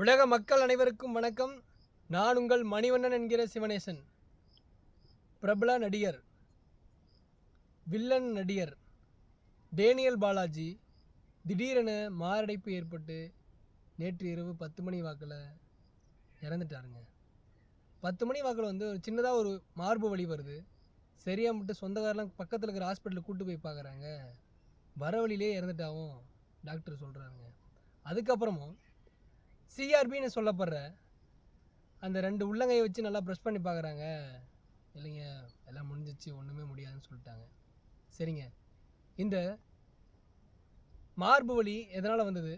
உலக மக்கள் அனைவருக்கும் வணக்கம். நான் உங்கள் மணிவண்ணன் என்கிற சிவனேசன். பிரபல நடிகர் வில்லன் நடிகர் டேனியல் பாலாஜி திடீரென மாரடைப்பு ஏற்பட்டு நேற்று இரவு பத்து மணி வாக்கில் இறந்துட்டாருங்க. பத்து மணி வாக்கில் வந்து ஒரு சின்னதாக ஒரு மார்பு வழி வருது. சரியாக மட்டும் சொந்தக்காரெலாம் பக்கத்தில் இருக்கிற ஹாஸ்பிட்டலுக்கு கூட்டு போய் பார்க்குறாங்க வர வழியிலே இறந்துட்டாவும் டாக்டர் சொல்கிறாங்க அதுக்கப்புறமும் சிஆர்பின்னு சொல்லப்படுற அந்த ரெண்டு உள்ளங்கையை வச்சு நல்லா ப்ரெஷ் பண்ணி பார்க்குறாங்க. இல்லைங்க எல்லாம் முடிஞ்சிச்சு ஒன்றுமே முடியாதுன்னு சொல்லிட்டாங்க. சரிங்க. இந்த மார்பு வலி எதனால் வந்தது?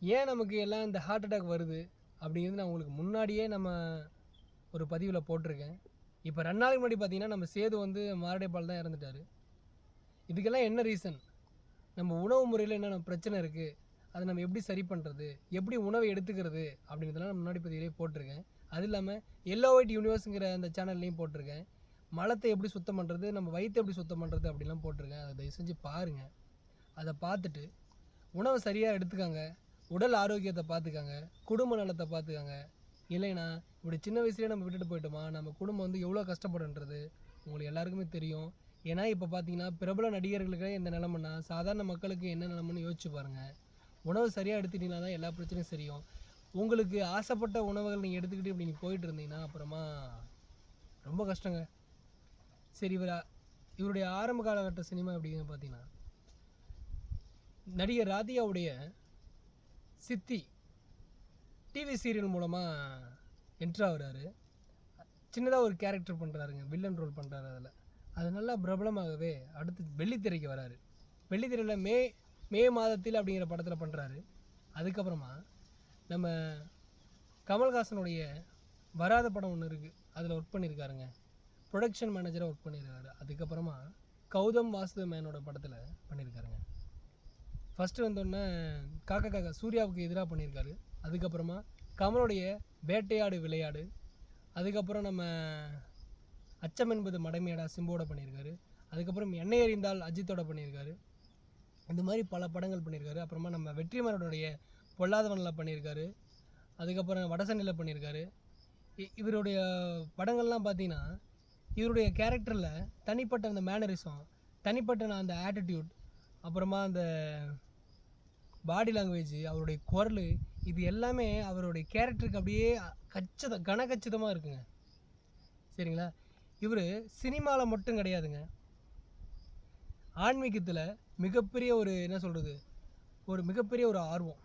ஏன் நமக்கு எல்லாம் இந்த ஹார்ட் அட்டாக் வருது? அப்படிங்கிறது நான் உங்களுக்கு முன்னாடியே நம்ம ஒரு பதிவில் போட்டிருக்கேன். இப்போ ரெண்டு நாளைக்கு முன்னாடி பார்த்தீங்கன்னா நம்ம சேது வந்து மாரடைப்பால் தான் இறந்துட்டார். இதுக்கெல்லாம் என்ன ரீசன் நம்ம உணவு முறையில் என்னென்ன பிரச்சனை இருக்குது அதை நம்ம எப்படி சரி பண்ணுறது எப்படி உணவை எடுத்துக்கிறது? அப்படின்றதெல்லாம் நான் முன்னாடி பதிவிலே போட்டிருக்கேன். அது இல்லாமல் எல்லோ ஒயிட் யூனிவர்ஸுங்கிற அந்த சேனல்லையும் போட்டிருக்கேன். மலத்தை எப்படி சுத்தம் பண்ணுறது நம்ம வயிற்றை எப்படி சுத்தம் பண்ணுறது அப்படிலாம் போட்டிருக்கேன். அதை தயவு செஞ்சு பாருங்கள் அதை பார்த்துட்டு உணவை சரியாக எடுத்துக்காங்க. உடல் ஆரோக்கியத்தை பார்த்துக்காங்க. குடும்ப நலத்தை பார்த்துக்காங்க. இல்லைன்னா இப்படி சின்ன வயசுலேயே நம்ம விட்டுட்டு போயிட்டோமா? நம்ம குடும்பம் வந்து எவ்வளோ கஷ்டப்படுன்றது உங்களுக்கு எல்லாருக்குமே தெரியும். ஏன்னா இப்போ பார்த்தீங்கன்னா பிரபல நடிகர்களுக்கே இந்த நிலமைன்னா சாதாரண மக்களுக்கு என்ன நிலமன்னு யோசிச்சு பாருங்கள் உணவு சரியாக எடுத்துட்டீங்கன்னா தான் எல்லா பிரச்சனையும் சரியும். உங்களுக்கு ஆசைப்பட்ட உணவுகள் நீங்கள் எடுத்துக்கிட்டு இப்படி நீங்கள் போயிட்டு இருந்தீங்கன்னா அப்புறமா ரொம்ப கஷ்டங்க. சரி இவர் இவருடைய ஆரம்ப காலகட்ட சினிமா எப்படின்னு பார்த்தீங்கன்னா நடிகர் ராதியாவுடைய சித்தி டிவி சீரியல் மூலமாக என்ட்ரு ஆகுறாரு. சின்னதாக ஒரு கேரக்டர் பண்ணுறாருங்க வில்லன் ரோல் பண்ணுறாரு அதில். அது நல்லா பிரபலமாகவே அடுத்து வெள்ளித்திரைக்கு வராரு. வெள்ளித்திரையில் மே மே மாதத்தில் அப்படிங்கிற படத்தில் பண்ணுறாரு அதுக்கப்புறமா நம்ம கமல்ஹாசனுடைய வராத படம் ஒன்று இருக்குது அதில் ஒர்க் பண்ணியிருக்காருங்க ப்ரொடக்ஷன் மேனேஜராக ஒர்க் பண்ணியிருக்காரு அதுக்கப்புறமா கௌதம் வாசுதேவ் மேனோட படத்தில் பண்ணியிருக்காருங்க ஃபஸ்ட்டு வந்தோடனே காக்கா காக்கா சூர்யாவுக்கு எதிராக பண்ணியிருக்காரு அதுக்கப்புறமா கமலுடைய வேட்டையாடு விளையாடு. அதுக்கப்புறம் நம்ம அச்சம் என்பது மடமையடா சிம்போட பண்ணியிருக்காரு அதுக்கப்புறம் எண்ணெய் எறிந்தால் அஜித்தோட பண்ணியிருக்காரு இந்த மாதிரி பல படங்கள் பண்ணியிருக்காரு. அப்புறமா நம்ம வெற்றிமாறனுடைய பொல்லாதவனில் பண்ணியிருக்காரு. அதுக்கப்புறம் வடசண்டையில் பண்ணியிருக்காரு. இ- இவருடைய படங்கள்லாம் பார்த்தீங்கன்னா இவருடைய கேரக்டரில் தனிப்பட்ட அந்த மேனரிசம் தனிப்பட்ட அந்த ஆட்டிடியூட் அப்புறமா அந்த பாடி லாங்குவேஜ் அவருடைய குரல் இது எல்லாமே அவருடைய கேரக்டருக்கு அப்படியே கச்சித கனகச்சிதமாக இருக்குங்க. சரிங்களா? இவர் சினிமாவில் மட்டும் கிடையாதுங்க. ஆன்மீகத்தில் மிகப்பெரிய ஒரு என்ன சொல்கிறது ஒரு மிகப்பெரிய ஒரு ஆர்வம்.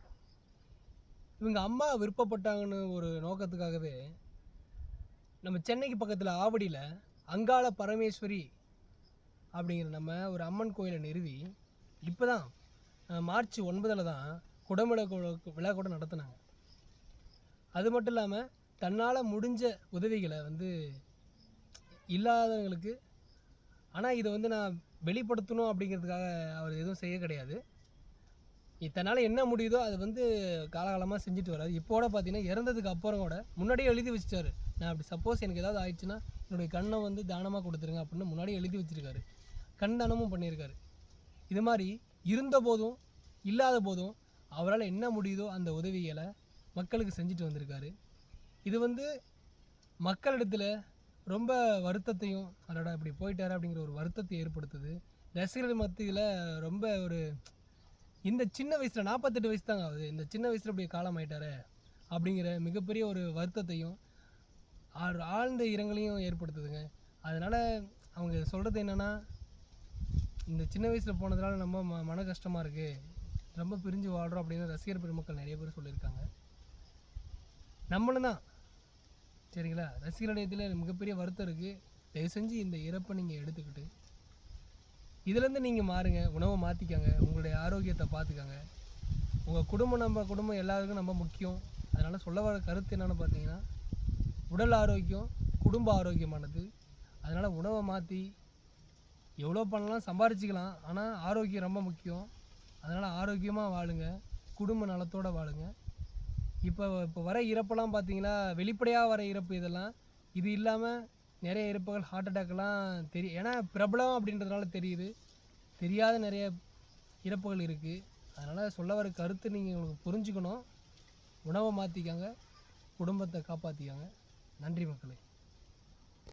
இவங்க அம்மா விருப்பப்பட்டாங்கன்னு ஒரு நோக்கத்துக்காகவே நம்ம சென்னைக்கு பக்கத்தில் ஆவடியில் அங்காள பரமேஸ்வரி அப்படிங்கிற நம்ம ஒரு அம்மன் கோயிலை நிறுவி இப்போ தான் மார்ச் ஒன்பதில் தான் குடமிட விழா கூட நடத்துனாங்க. அது மட்டும் இல்லாமல் தன்னால் முடிஞ்ச உதவிகளை வந்து இல்லாதவங்களுக்கு ஆனால் இதை வந்து நான் வெளிப்படுத்தணும் அப்படிங்கிறதுக்காக அவர் எதுவும் செய்ய கிடையாது. இத்தனால் என்ன முடியுதோ அது வந்து காலகாலமாக செஞ்சுட்டு வராது இப்போ பார்த்தீங்கன்னா இறந்ததுக்கு அப்புறம் கூட முன்னாடியே எழுதி வச்சிட்டார். நான் அப்படி சப்போஸ் எனக்கு ஏதாவது ஆயிடுச்சுன்னா என்னுடைய கண்ணை வந்து தானமாக கொடுத்துருங்க அப்படின்னு முன்னாடியே எழுதி வச்சிருக்காரு. கண் தானமும் பண்ணியிருக்காரு. இது மாதிரி இருந்த போதும் இல்லாத போதும் அவரால் என்ன முடியுதோ அந்த உதவிகளை மக்களுக்கு செஞ்சுட்டு வந்திருக்காரு. இது வந்து மக்களிடத்தில் ரொம்ப வருத்தத்தையும் அடடா இப்படி போயிட்டாரு அப்படிங்கிற ஒரு வருத்தத்தை ஏற்படுத்துது. ரசிகர்கள் மத்தியில் ரொம்ப ஒரு இந்த சின்ன வயசில் நாற்பத்தெட்டு வயசு தாங்க ஆகுது. இந்த சின்ன வயசில் இப்படி காலம் ஆயிட்டாரு அப்படிங்கிற மிகப்பெரிய ஒரு வருத்தத்தையும் ஆழ்ந்த இரங்கலையும் ஏற்படுத்துதுங்க. அதனால் அவங்க சொல்கிறது என்னென்னா இந்த சின்ன வயசில் போனதுனால நம்ம ம மன கஷ்டமாக இருக்குது ரொம்ப பிரிஞ்சு வாழ்கிறோம் அப்படின்னு ரசிகர் பெருமக்கள் நிறைய பேர் சொல்லியிருக்காங்க. நம்மளும் தான். சரிங்களா? ரசிகர்களிடத்தில் மிகப்பெரிய வருத்தம் இருக்குது தயவு செஞ்சு இந்த இறப்பை நீங்கள் எடுத்துக்கிட்டு இதுலேருந்து நீங்கள் மாறுங்க. உணவை மாற்றிக்கங்க உங்களுடைய ஆரோக்கியத்தை பார்த்துக்கங்க உங்கள் குடும்பம் நம்ம குடும்பம் எல்லாருக்கும் நம்ம முக்கியம். அதனால் சொல்ல வர கருத்து என்னென்னு பார்த்தீங்கன்னா உடல் ஆரோக்கியம் குடும்ப ஆரோக்கியமானது. அதனால் உணவை மாற்றி எவ்வளோ பண்ணலாம் சம்பாரிச்சிக்கலாம். ஆனால் ஆரோக்கியம் ரொம்ப முக்கியம். அதனால் ஆரோக்கியமாக வாழுங்க. குடும்ப நலத்தோடு வாழுங்க. இப்போ இப்போ வர இறப்பெல்லாம் பார்த்தீங்கன்னா வெளிப்படையாக வர இறப்பு இதெல்லாம். இது இல்லாமல் நிறைய இறப்புகள் ஹார்ட் அட்டாக்லாம் தெரியும் ஏன்னா பிரபலம் அப்படின்றதுனால தெரியுது. தெரியாத நிறைய இறப்புகள் இருக்குது அதனால் சொல்ல வர கருத்து நீங்கள் உங்களுக்கு புரிஞ்சுக்கணும். உணவை மாற்றிக்கங்க குடும்பத்தை காப்பாற்றிக்கங்க நன்றி மக்களே.